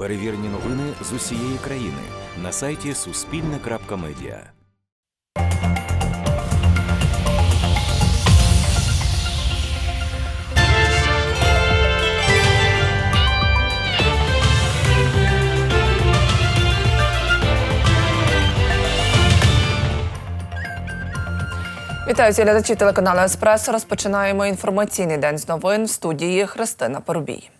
Перевірені новини з усієї країни на сайті Суспільне.Медіа. Вітаю глядачі телеканалу Еспресо. Розпочинаємо інформаційний день з новин в студії Христина Порубій.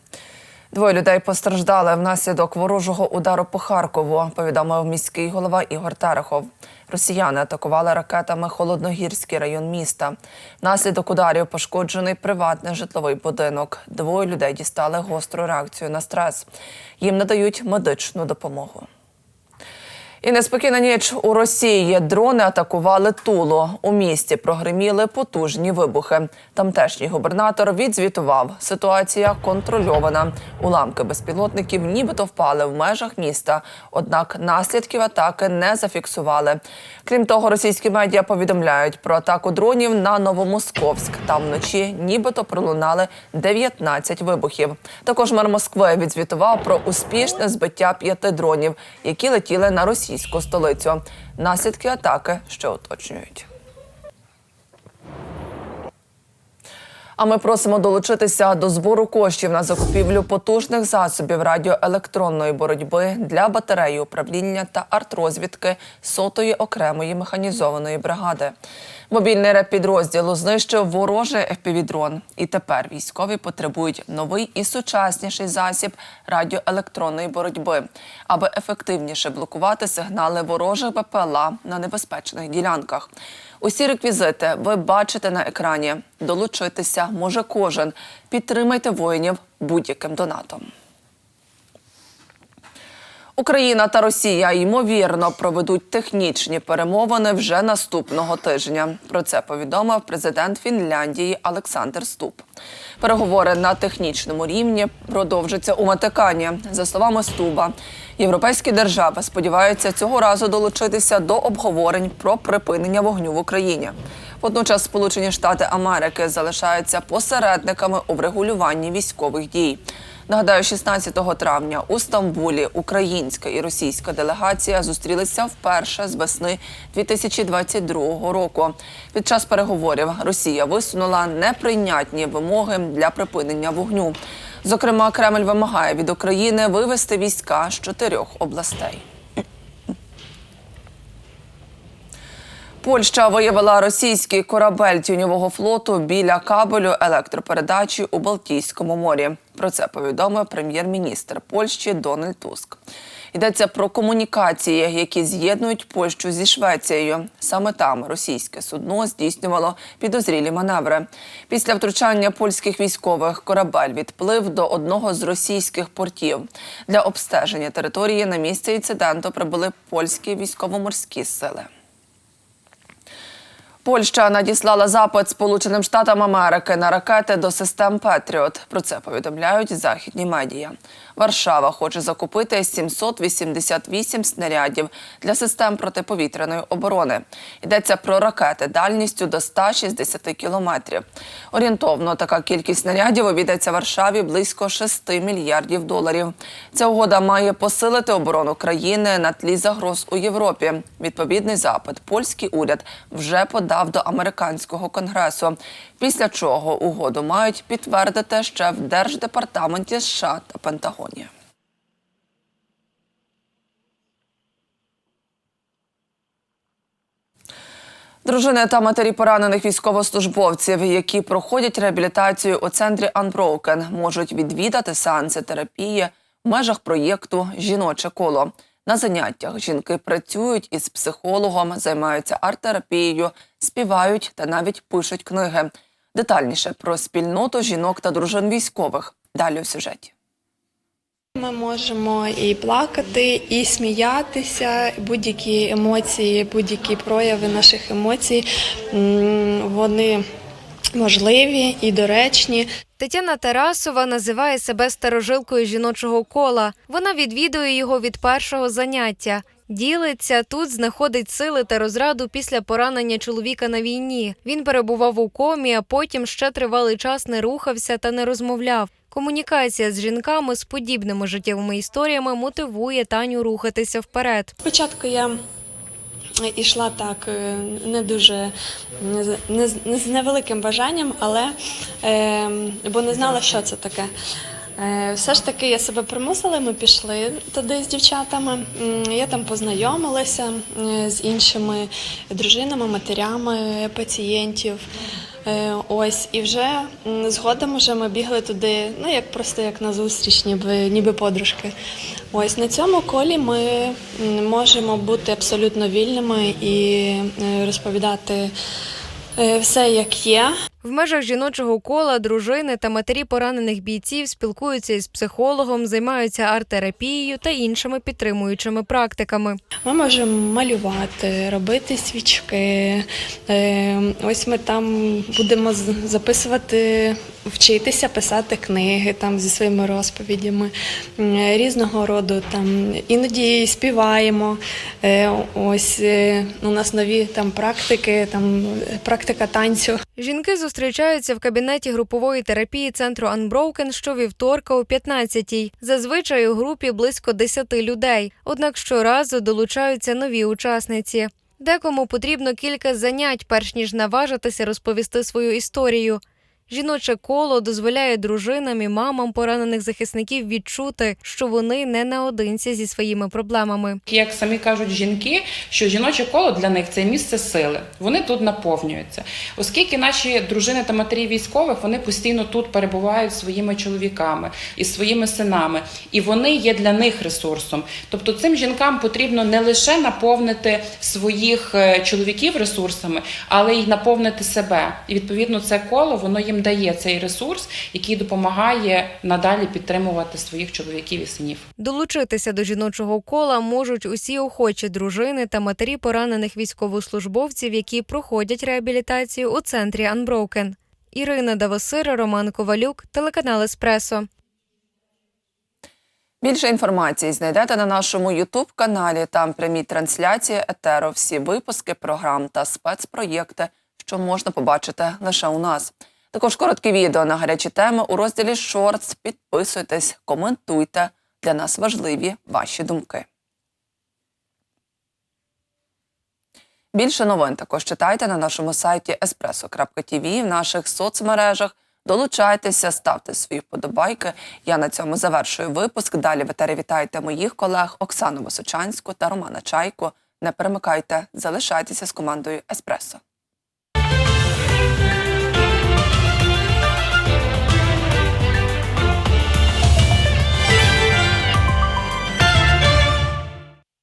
Двоє людей постраждали внаслідок ворожого удару по Харкову. Повідомив міський голова Ігор Терехов. Росіяни атакували ракетами холодногірський район міста. Внаслідок ударів пошкоджений приватний житловий будинок. Двоє людей дістали гостру реакцію на стрес. Їм надають медичну допомогу. І неспокійна ніч у Росії. Дрони атакували Тулу. У місті прогриміли потужні вибухи. Тамтешній губернатор відзвітував, ситуація контрольована. Уламки безпілотників нібито впали в межах міста, однак наслідків атаки не зафіксували. Крім того, російські медіа повідомляють про атаку дронів на Новомосковськ. Там вночі нібито пролунали 19 вибухів. Також мер Москви відзвітував про успішне збиття п'яти дронів, які летіли на російську столицю. Наслідки атаки ще уточнюють. А ми просимо долучитися до збору коштів на закупівлю потужних засобів радіоелектронної боротьби для батареї управління та артрозвідки сотої окремої механізованої бригади. Мобільний реп-підрозділ знищив ворожий FPV-дрон. І тепер військові потребують новий і сучасніший засіб радіоелектронної боротьби, аби ефективніше блокувати сигнали ворожих БПЛА на небезпечних ділянках. Усі реквізити ви бачите на екрані. Долучитися може кожен. Підтримайте воїнів будь-яким донатом. Україна та Росія ймовірно проведуть технічні перемовини вже наступного тижня. Про це повідомив президент Фінляндії Олександр Ступ. Переговори на технічному рівні продовжаться у Ватикані. За словами Стуба, європейські держави сподіваються цього разу долучитися до обговорень про припинення вогню в Україні. Водночас Сполучені Штати Америки залишаються посередниками у врегулюванні військових дій. Нагадаю, 16 травня у Стамбулі українська і російська делегація зустрілися вперше з весни 2022 року. Під час переговорів Росія висунула неприйнятні вимоги для припинення вогню. Зокрема, Кремль вимагає від України вивести війська з чотирьох областей. Польща виявила російський корабель тюньового флоту біля кабелю електропередачі у Балтійському морі. Про це повідомив прем'єр-міністр Польщі Дональд Туск. Йдеться про комунікації, які з'єднують Польщу зі Швецією. Саме там російське судно здійснювало підозрілі маневри. Після втручання польських військових корабель відплив до одного з російських портів. Для обстеження території на місце інциденту прибули польські військово-морські сили. Польща надіслала запит Сполученим Штатам Америки на ракети до систем Петріот. Про це повідомляють західні медіа. Варшава хоче закупити 788 снарядів для систем протиповітряної оборони. Йдеться про ракети дальністю до 160 кілометрів. Орієнтовно така кількість снарядів обійдеться Варшаві близько 6 мільярдів доларів. Ця угода має посилити оборону країни на тлі загроз у Європі. Відповідний запит польський уряд вже подав до американського конгресу. Після чого угоду мають підтвердити ще в Держдепартаменті США та Пентагоні. Дружини та матері поранених військовослужбовців, які проходять реабілітацію у центрі Unbroken, можуть відвідати сеанси терапії в межах проєкту Жіноче коло. На заняттях жінки працюють із психологом, займаються арт-терапією, співають та навіть пишуть книги. Детальніше про спільноту жінок та дружин військових. Далі у сюжеті. Ми можемо і плакати, і сміятися. Будь-які емоції, будь-які прояви наших емоцій вони можливі і доречні. Тетяна Тарасова називає себе старожилкою жіночого кола. Вона відвідує його від першого заняття. Ділиться тут, знаходить сили та розраду після поранення чоловіка на війні. Він перебував у комі, а потім ще тривалий час не рухався та не розмовляв. Комунікація з жінками з подібними життєвими історіями мотивує Таню рухатися вперед. Спочатку я йшла так е, не дуже не з- не, з- не з невеликим бажанням, але е, бо не знала, що це таке. Е, Все ж таки я себе примусила, ми пішли туди з дівчатами. Я там познайомилася е, з іншими дружинами, матерями пацієнтів. Е, Ось і вже згодом вже ми бігли туди, ну як просто як на зустріч, ніби ніби подружки. Ось на цьому колі ми можемо бути абсолютно вільними і е, розповідати е, все як є. В межах жіночого кола дружини та матері поранених бійців спілкуються із психологом, займаються арт-терапією та іншими підтримуючими практиками. Ми можемо малювати, робити свічки. Е, Ось ми там будемо записувати, вчитися писати книги там зі своїми розповідями різного роду. Там іноді співаємо. Е, Ось е, у нас нові там практики, там е, практика танцю. Жінки зустрічаються в кабінеті групової терапії центру Unbroken щовівторка о 15-й. Зазвичай у групі близько 10 людей. Однак щоразу долучаються нові учасниці. Декому потрібно кілька занять, перш ніж наважитися розповісти свою історію. Жіноче коло дозволяє дружинам і мамам поранених захисників відчути, що вони не наодинці зі своїми проблемами. Як самі кажуть жінки, що жіноче коло для них це місце сили. Вони тут наповнюються. Оскільки наші дружини та матері військових вони постійно тут перебувають своїми чоловіками і своїми синами, і вони є для них ресурсом. Тобто цим жінкам потрібно не лише наповнити своїх е, чоловіків ресурсами, але й наповнити себе. І відповідно це коло воно їм дає цей ресурс, який допомагає надалі підтримувати своїх чоловіків і синів. Долучитися до жіночого кола можуть усі охочі дружини та матері поранених військовослужбовців, які проходять реабілітацію у центрі Unbroken. Ірина Давосира, Роман Ковалюк, телеканал Еспресо. Більше інформації знайдете на нашому Ютуб каналі. Там прямі трансляції етеру, всі випуски програм та спецпроєкти, що можна побачити лише у нас. Також короткі відео на гарячі теми у розділі Шортс. Підписуйтесь, коментуйте. Для нас важливі ваші думки. Більше новин також читайте на нашому сайті espresso.tv, в наших соцмережах. Долучайтеся, ставте свої вподобайки. Я на цьому завершую випуск. Далі в вітайте моїх колег Оксану Височанську та Романа Чайку. Не перемикайте, залишайтеся з командою Еспресо.